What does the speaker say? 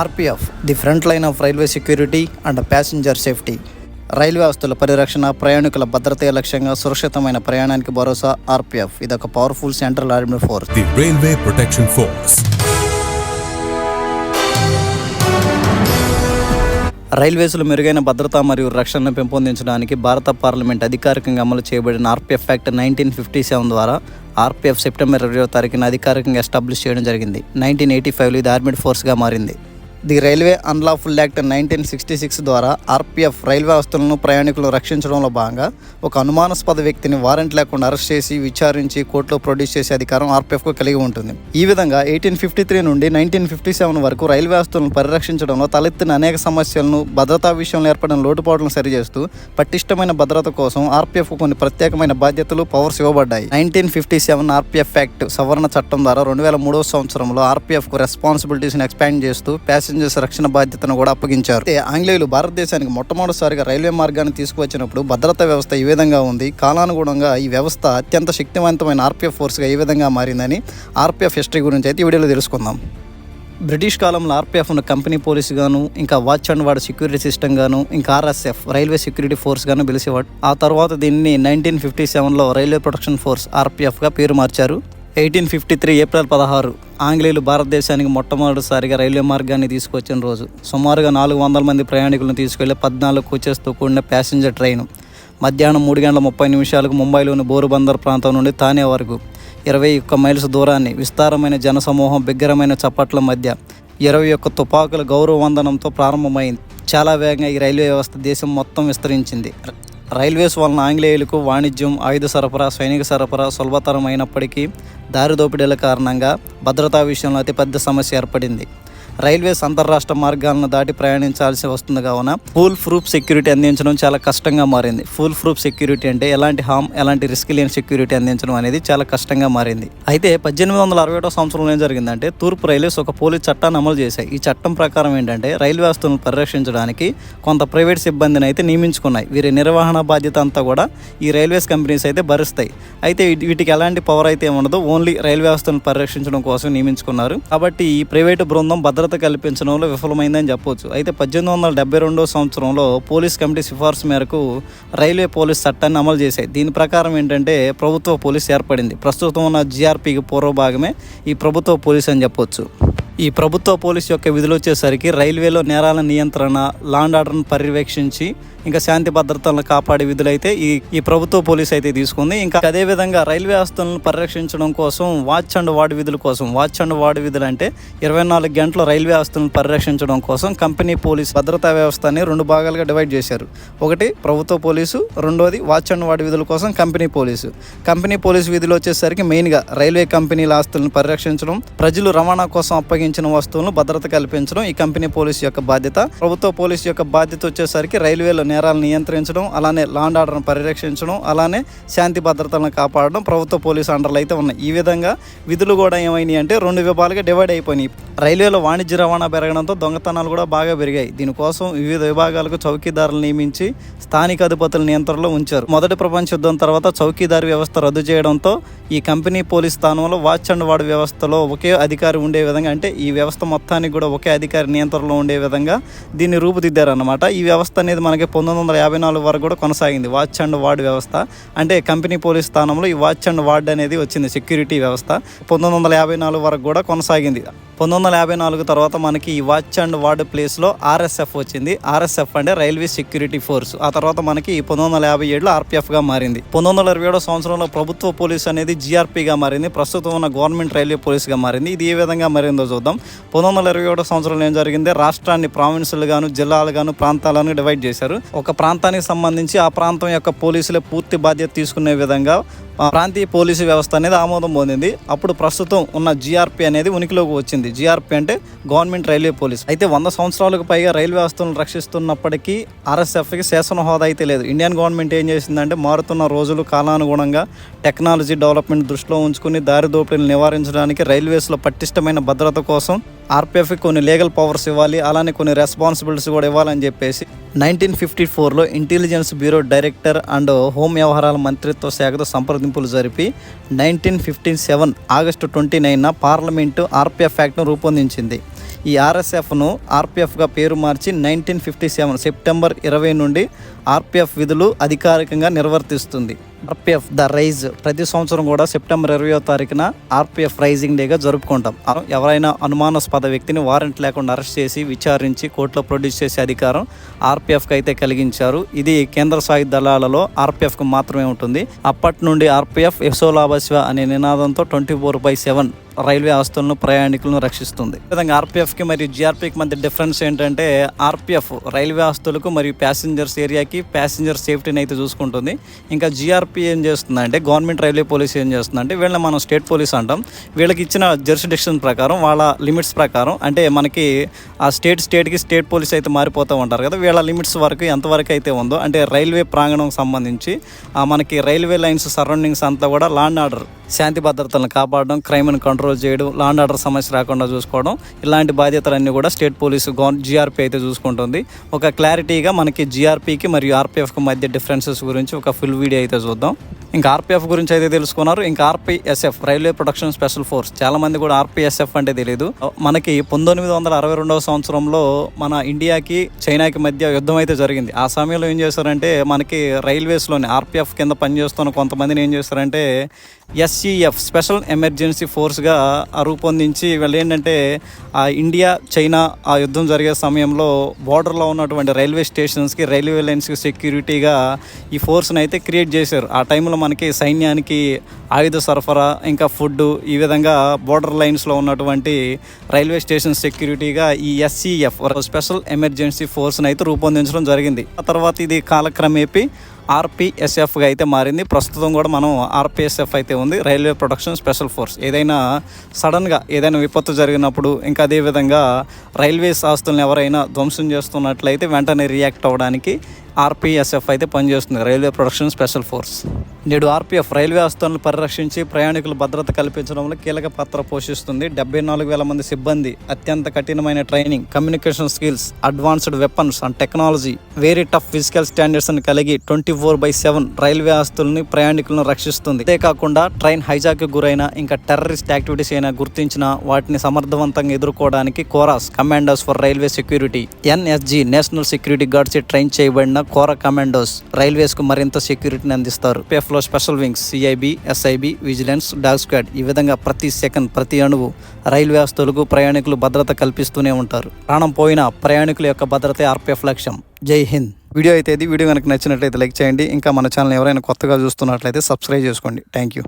RPF the front line of railway security and passenger safety. Railway వస్తువుల పరిరక్షణ ప్రయాణికుల భద్రతే లక్ష్యంగా సురక్షితమైన ప్రయాణానికి భరోసా ఆర్పిఎఫ్. ఇదొక powerful central army force the Railway Protection Force. రైల్వేస్లో మెరుగైన భద్రత మరియు రక్షణను పెంపొందించడానికి భారత పార్లమెంట్ అధికారికంగా అమలు చేయబడిన RPF act nineteen fifty seven ద్వారా ఆర్పిఎఫ్ సెప్టెంబర్ ఇరవై తారీఖున అధికారికంగా ఎస్టాబ్లిష్ చేయడం జరిగింది. నైన్టీన్ ఎయిటీ ఫైవ్లో ఇది ఆర్మీడ్ ఫోర్స్గా మారింది. The railway unlawful act nineteen sixty six ద్వారా ఆర్పిఎఫ్ రైల్వే వ్యవస్థలను ప్రయాణికులను రక్షించడంలో భాగంగా ఒక అనుమానాస్పద వ్యక్తిని వారెంట్ లేకుండా అరెస్ట్ చేసి విచారించి కోర్టులో ప్రొడ్యూస్ చేసే అధికారం ఆర్పిఎఫ్కు కలిగి ఉంటుంది. ఈ విధంగా ఎయిటీన్ ఫిఫ్టీ త్రీ నుండి నైన్టీన్ ఫిఫ్టీ సెవెన్ వరకు రైల్వే వ్యవస్థలను పరిరక్షించడంలో తలెత్తిన అనేక సమస్యలను భద్రతా విషయంలో ఏర్పడిన లోటుపాట్లను సరిచేస్తూ పటిష్టమైన భద్రత కోసం ఆర్పిఎఫ్ కొన్ని ప్రత్యేకమైన బాధ్యతలు పవర్స్ ఇవ్వబడ్డాయి. Nineteen fifty seven RPF act సవరణ చట్టం ద్వారా రెండు వేల మూడవ సంవత్సరంలో ఆర్పిఎఫ్కు రెస్పాన్సిబిలిటీస్ని రెస్పాన్సిబిలిటీస్ ఎక్స్పాండ్ చేస్తూ ప్యాసింజర్స్ రక్షణ బాధ్యతను కూడా అప్పగించారు. అయితే ఆంగ్లేయులు భారతదేశానికి మొట్టమొదటిసారిగా రైల్వే మార్గాన్ని తీసుకువచ్చినప్పుడు భద్రతా వ్యవస్థ ఈ విధంగా ఉంది. కాలానుగుణంగా ఈ వ్యవస్థ అత్యంత శక్తివంతమైన ఆర్పిఎఫ్ ఫోర్స్గా ఈ విధంగా మారిందని ఆర్పిఎఫ్ హిస్టరీ గురించి అయితే ఈ వీడియోలో తెలుసుకుందాం. బ్రిటిష్ కాలంలో ఆర్పిఎఫ్ను కంపెనీ పోలీస్ గాను ఇంకా watch and ward security system గాను ఇంకా ఆర్ఎస్ఎఫ్ రైల్వే సెక్యూరిటీ ఫోర్స్ గాను పిలిచేవాడు ఆ తర్వాత దీన్ని నైన్టీన్ ఫిఫ్టీ సెవెన్లో రైల్వే ప్రొటెక్షన్ ఫోర్స్ ఆర్పిఎఫ్గా పేరు మార్చారు. ఎయిటీన్ ఫిఫ్టీ త్రీ ఏప్రిల్ పదహారు ఆంగ్లేయులు భారతదేశానికి మొట్టమొదటిసారిగా రైల్వే మార్గాన్ని తీసుకొచ్చిన రోజు. సుమారుగా నాలుగు వందల మంది ప్రయాణికులను తీసుకెళ్ళి పద్నాలుగు కోచెస్తో కూడిన ప్యాసింజర్ ట్రైన్. మధ్యాహ్నం మూడు గంటల ముప్పై నిమిషాలకు ముంబైలోని బోరుబందర్ ప్రాంతం నుండి తానే వరకు. ఇరవై ఒక్క మైల్స్ దూరాన్ని విస్తారమైన జనసమూహం బిగ్గరమైన చప్పట్ల మధ్య. ఇరవై ఒక్క తుపాకుల గౌరవ వందనంతో ప్రారంభమైంది. చాలా వేగంగా ఈ రైల్వే వ్యవస్థ దేశం మొత్తం విస్తరించింది. రైల్వేస్ వలన ఆంగ్లేయులకు వాణిజ్యం ఆయుధ సరఫరా సైనిక సరఫరా సులభతరం అయినప్పటికీ దారి దోపిడీల కారణంగా భద్రతా విషయంలో అతిపెద్ద సమస్య ఏర్పడింది. రైల్వేస్ అంతర్రాష్ట్ర మార్గాలను దాటి ప్రయాణించాల్సి వస్తుంది కావున ఫుల్ ప్రూఫ్ సెక్యూరిటీ అందించడం చాలా కష్టంగా మారింది. ఫుల్ ప్రూఫ్ సెక్యూరిటీ అంటే ఎలాంటి హామ్ ఎలాంటి రిస్క్ లేని సెక్యూరిటీ అందించడం అనేది చాలా కష్టంగా మారింది. అయితే పద్దెనిమిది వందల అరవై ఒకటో సంవత్సరంలో ఏం జరిగిందంటే తూర్పు రైల్వేస్ ఒక పోలీస్ చట్టాన్ని అమలు చేశాయి. ఈ చట్టం ప్రకారం ఏంటంటే రైల్వే వస్తువులను పరిరక్షించడానికి కొంత ప్రైవేట్ సిబ్బందిని అయితే నియమించుకున్నాయి. వీరి నిర్వహణ బాధ్యత అంతా కూడా ఈ రైల్వేస్ కంపెనీస్ అయితే భరిస్తాయి. అయితే వీటికి ఎలాంటి పవర్ అయితే ఉండదు ఓన్లీ రైల్వే వ్యవస్థను పరిరక్షించడం కోసం నియమించుకున్నారు. కాబట్టి ఈ ప్రైవేటు బృందం భద్రత కల్పించడంలో విఫలమైందని చెప్పొచ్చు. అయితే పద్దెనిమిది వందల డెబ్బై రెండో సంవత్సరంలో పోలీస్ కమిటీ సిఫార్సు మేరకు రైల్వే పోలీస్ చట్టాన్ని అమలు చేశాయి. దీని ప్రకారం ఏంటంటే ప్రభుత్వ పోలీస్ ఏర్పడింది. ప్రస్తుతం ఉన్న జీఆర్పీకి పూర్వ భాగమే ఈ ప్రభుత్వ పోలీస్ అని చెప్పొచ్చు. ఈ ప్రభుత్వ పోలీస్ యొక్క విధులు వచ్చేసరికి రైల్వేలో నేరాల నియంత్రణ లాండ్ ఆర్డర్ను పర్యవేక్షించి ఇంకా శాంతి భద్రతలను కాపాడే విధులైతే ఈ ఈ ప్రభుత్వ పోలీస్ అయితే తీసుకుంది. ఇంకా అదే విధంగా రైల్వే ఆస్తులను పరిరక్షించడం కోసం వాచ్ అండ్ వార్డ్ విధుల కోసం వాచ్ అండ్ వార్డ్ విధులు అంటే ఇరవై నాలుగు గంటల రైల్వే ఆస్తులను పరిరక్షించడం కోసం కంపెనీ పోలీస్ భద్రతా వ్యవస్థని రెండు భాగాలుగా డివైడ్ చేశారు. ఒకటి ప్రభుత్వ పోలీసు రెండోది వాచ్ అండ్ వార్డ్ విధుల కోసం కంపెనీ పోలీసు. కంపెనీ పోలీసు విధులు వచ్చేసరికి మెయిన్గా రైల్వే కంపెనీల ఆస్తులను పరిరక్షించడం ప్రజలు రవాణా కోసం ఉపయోగించిన వస్తువులను భద్రత కల్పించడం ఈ కంపెనీ పోలీసు యొక్క బాధ్యత. ప్రభుత్వ పోలీసు యొక్క బాధ్యత వచ్చేసరికి రైల్వేలో నేరాలను నియంత్రించడం అలానే లాండ్ ఆర్డర్ను పరిరక్షించడం అలానే శాంతి భద్రతలను కాపాడడం ప్రభుత్వ పోలీసు అండర్లు అయితే ఉన్నాయి. ఈ విధంగా విధులు కూడా ఏమైనాయి అంటే రెండు విభాగాలుగా డివైడ్ అయిపోయినాయి. రైల్వేలో వాణిజ్య రవాణా పెరగడంతో దొంగతనాలు కూడా బాగా పెరిగాయి. దీనికోసం వివిధ విభాగాలకు చౌకీదారులు నియమించి స్థానిక అధిపతుల నియంత్రణలో ఉంచారు. మొదటి ప్రపంచ యుద్ధం తర్వాత చౌకీదారు వ్యవస్థ రద్దు చేయడంతో ఈ కంపెనీ పోలీస్ స్థానంలో వాచ్ అండ్ వార్డ్ వ్యవస్థలో ఒకే అధికారి ఉండే విధంగా అంటే ఈ వ్యవస్థ మొత్తానికి కూడా ఒకే అధికారి నియంత్రణలో ఉండే విధంగా దీన్ని రూపుదిద్దారన్నమాట. ఈ వ్యవస్థ అనేది మనకి పంతొమ్మిది వందల యాభై నాలుగు వరకు కూడా కొనసాగింది. వాచ్ అండ్ వార్డ్ వ్యవస్థ. అంటే కంపెనీ పోలీస్ స్థానంలో ఈ వాచ్ అండ్ వార్డ్ అనేది వచ్చింది. సెక్యూరిటీ వ్యవస్థ పంతొమ్మిది వందల యాభై నాలుగు వరకు కూడా కొనసాగింది. పంతొమ్మిది వందల యాభై నాలుగు తర్వాత మనకి ఈ వాచ్ అండ్ వార్డ్ ప్లేస్లో ఆర్ఎస్ఎఫ్ వచ్చింది. ఆర్ఎస్ఎఫ్ అంటే రైల్వే సెక్యూరిటీ ఫోర్స్. ఆ తర్వాత మనకి ఈ పంతొమ్మిది వందల యాభై ఏడులో ఆర్పిఎఫ్గా మారింది. పంతొమ్మిది వందల ఇరవై ఏడో సంవత్సరంలో ప్రభుత్వ పోలీస్ అనేది జీఆర్పీగా మారింది. ప్రస్తుతం ఉన్న గవర్నమెంట్ రైల్వే పోలీస్గా మారింది. ఇది ఏ విధంగా మారిందో చూద్దాం. పంతొమ్మిది వందల ఇరవై ఏడో సంవత్సరంలో ఏం జరిగింది? రాష్ట్రాన్ని ప్రావిన్సులుగాను జిల్లాలుగాను జిల్లాలు ప్రాంతాలను డివైడ్ చేశారు. ఒక ప్రాంతానికి సంబంధించి ఆ ప్రాంతం యొక్క పోలీసులే పూర్తి బాధ్యత తీసుకునే విధంగా ప్రాంతీయ పోలీసు వ్యవస్థ అనేది ఆమోదం పొందింది. అప్పుడు ప్రస్తుతం ఉన్న జీఆర్పీ అనేది ఉనికిలోకి వచ్చింది. జీఆర్పీ అంటే గవర్నమెంట్ రైల్వే పోలీస్. అయితే వంద సంవత్సరాలకు పైగా రైల్వే వ్యవస్థను రక్షిస్తున్నప్పటికీ ఆర్ఎస్ఎఫ్కి శాసన హోదా అయితే లేదు. ఇండియన్ గవర్నమెంట్ ఏం చేసిందంటే మారుతున్న రోజులు కాలానుగుణంగా టెక్నాలజీ డెవలప్మెంట్ దృష్టిలో ఉంచుకుని దారి దోపిడీలు నివారించడానికి రైల్వేస్లో పటిష్టమైన భద్రత కోసం ఆర్పిఎఫ్కి కొన్ని లీగల్ పవర్స్ ఇవ్వాలి అలానే కొన్ని రెస్పాన్సిబిలిటీస్ కూడా ఇవ్వాలని చెప్పేసి నైన్టీన్ ఫిఫ్టీ ఫోర్లో intelligence bureau director and home వ్యవహారాల మంత్రిత్వ శాఖతో సంప్రదింపులు జరిపి nineteen fifty seven August twenty నైన్న parliament RPF యాక్ట్ను రూపొందించింది. ఈ ఆర్ఎస్ఎఫ్ను ఆర్పిఎఫ్గా పేరు మార్చి నైన్టీన్ ఫిఫ్టీ సెవెన్ సెప్టెంబర్ ఇరవై నుండి ఆర్పిఎఫ్ విధులు అధికారికంగా నిర్వర్తిస్తుంది. ఆర్పిఎఫ్ ద రైజ్ ప్రతి సంవత్సరం కూడా సెప్టెంబర్ ఇరవయో తారీఖున ఆర్పిఎఫ్ రైజింగ్ డేగా జరుపుకుంటాం. ఎవరైనా అనుమానాస్పద వ్యక్తిని వారెంట్ లేకుండా అరెస్ట్ చేసి విచారించి కోర్టులో ప్రొడ్యూస్ చేసే అధికారం ఆర్పిఎఫ్కి అయితే కలిగించారు. ఇది కేంద్ర సాయుధ దళాలలో ఆర్పిఎఫ్కి మాత్రమే ఉంటుంది. అప్పటి నుండి ఆర్పిఎఫ్ యశోలాభశివ అనే నినాదంతో twenty four by seven railway ఆస్తులను ప్రయాణికులను రక్షిస్తుంది. విధంగా ఆర్పిఎఫ్కి మరియు జిఆర్పికి మధ్య డిఫరెన్స్ ఏంటంటే ఆర్పిఎఫ్ రైల్వే ఆస్తులకు మరియు ప్యాసింజర్స్ ఏరియాకి ప్యాసింజర్ సేఫ్టీని అయితే చూసుకుంటుంది. ఇంకా జిఆర్పి ఏం చేస్తుందంటే గవర్నమెంట్ రైల్వే పోలీస్ ఏం చేస్తుందంటే వీళ్ళని మనం స్టేట్ పోలీస్ అంటాం. వీళ్ళకి ఇచ్చిన జర్సిడిక్షన్ ప్రకారం వాళ్ళ లిమిట్స్ ప్రకారం అంటే మనకి ఆ స్టేట్ స్టేట్కి స్టేట్ పోలీస్ అయితే మారిపోతూ ఉంటారు కదా వీళ్ళ లిమిట్స్ వరకు ఎంతవరకు అయితే ఉందో అంటే రైల్వే ప్రాంగణం సంబంధించి మనకి రైల్వే లైన్స్ సరౌండింగ్స్ అంతా కూడా లాండ్ ఆర్డర్ శాంతి భద్రతలను కాపాడడం క్రైమ్ని కంట్రోల్ చేయడం లాండ్ ఆర్డర్ సమస్య రాకుండా చూసుకోవడం ఇలాంటి బాధ్యతలన్నీ కూడా స్టేట్ పోలీసు గవర్న జీఆర్పీ అయితే చూసుకుంటుంది. ఒక క్లారిటీగా మనకి జిఆర్పికి మరియు ఆర్పిఎఫ్కి మధ్య డిఫరెన్సెస్ గురించి ఒక ఫుల్ వీడియో అయితే చూద్దాం. ఇంకా ఆర్పిఎఫ్ గురించి అయితే తెలుసుకున్నారు. ఇంకా RPSF railway protection special force చాలా మంది కూడా ఆర్పీఎస్ఎఫ్ అంటే తెలియదు మనకి పంతొమ్మిది వందల అరవై రెండవ సంవత్సరంలో మన ఇండియాకి చైనాకి మధ్య యుద్ధం అయితే జరిగింది. ఆ సమయంలో ఏం చేశారంటే మనకి రైల్వేస్లోని ఆర్పిఎఫ్ కింద పనిచేస్తున్న కొంతమందిని ఏం చేస్తారంటే ఎస్సీఎఫ్ స్పెషల్ ఎమర్జెన్సీ ఫోర్స్గా రూపొందించి వీళ్ళు ఏంటంటే ఆ ఇండియా చైనా ఆ యుద్ధం జరిగే సమయంలో బార్డర్లో ఉన్నటువంటి రైల్వే స్టేషన్స్కి రైల్వే లైన్స్కి సెక్యూరిటీగా ఈ ఫోర్స్ని అయితే క్రియేట్ చేశారు. ఆ టైంలో మనకి సైన్యానికి ఆయుధ సరఫరా ఇంకా ఫుడ్ ఈ విధంగా బార్డర్ లైన్స్లో ఉన్నటువంటి రైల్వే స్టేషన్ సెక్యూరిటీగా ఈ ఎస్సీఎఫ్ స్పెషల్ ఎమర్జెన్సీ ఫోర్స్ని అయితే రూపొందించడం జరిగింది. ఆ తర్వాత ఇది కాలక్రమేపీ ఆర్పిఎస్ఎఫ్గా అయితే మారింది. ప్రస్తుతం కూడా మనం ఆర్పిఎస్ఎఫ్ అయితే ఉంది. Railway protection special force. ఏదైనా సడన్గా ఏదైనా విపత్తు జరిగినప్పుడు ఇంకా అదేవిధంగా రైల్వేస్ ఆస్తులను ఎవరైనా ధ్వంసం చేస్తున్నట్లయితే వెంటనే రియాక్ట్ అవ్వడానికి ఆర్పిఎస్ఎఫ్ అయితే పనిచేస్తుంది. Railway production special force. నేడు ఆర్పిఎఫ్ రైల్వే ఆస్తులను పరిరక్షించి ప్రయాణికుల భద్రత కల్పించడంలో కీలక పాత్ర పోషిస్తుంది. డెబ్బై నాలుగు వేల మంది సిబ్బంది అత్యంత కఠినమైన training communication skills advanced weapons and technology very tough physical standards అని కలిగి twenty four by seven railway ఆస్తుల్ని ప్రయాణికులను రక్షిస్తుంది. అంతేకాకుండా ట్రైన్ హైజాక్ గురైన ఇంకా టెర్రరిస్ట్ యాక్టివిటీస్ అయినా గుర్తించిన వాటిని సమర్థవంతంగా ఎదుర్కోవడానికి CORAS commanders for railway security NSG national security guards train చేయబడిన కోర కమాండోస్ రైల్వేస్కు మరింత సెక్యూరిటీని అందిస్తారు. PF special wings CIB SIB vigilance dog squad ఈ విధంగా ప్రతి సెకండ్ ప్రతి అణువు రైల్వే ఆస్తులకు ప్రయాణికులు భద్రత కల్పిస్తూనే ఉంటారు. ప్రాణం పోయిన ప్రయాణికుల యొక్క భద్రతే ఆర్పిఎఫ్ లక్ష్యం. జై హింద్. వీడియో అయితే ఇది. వీడియో కనుక నచ్చినట్లయితే లైక్ చేయండి. ఇంకా మన ఛానల్ ఎవరైనా కొత్తగా చూస్తున్నట్లయితే సబ్స్క్రైబ్ చేసుకోండి. Thank you.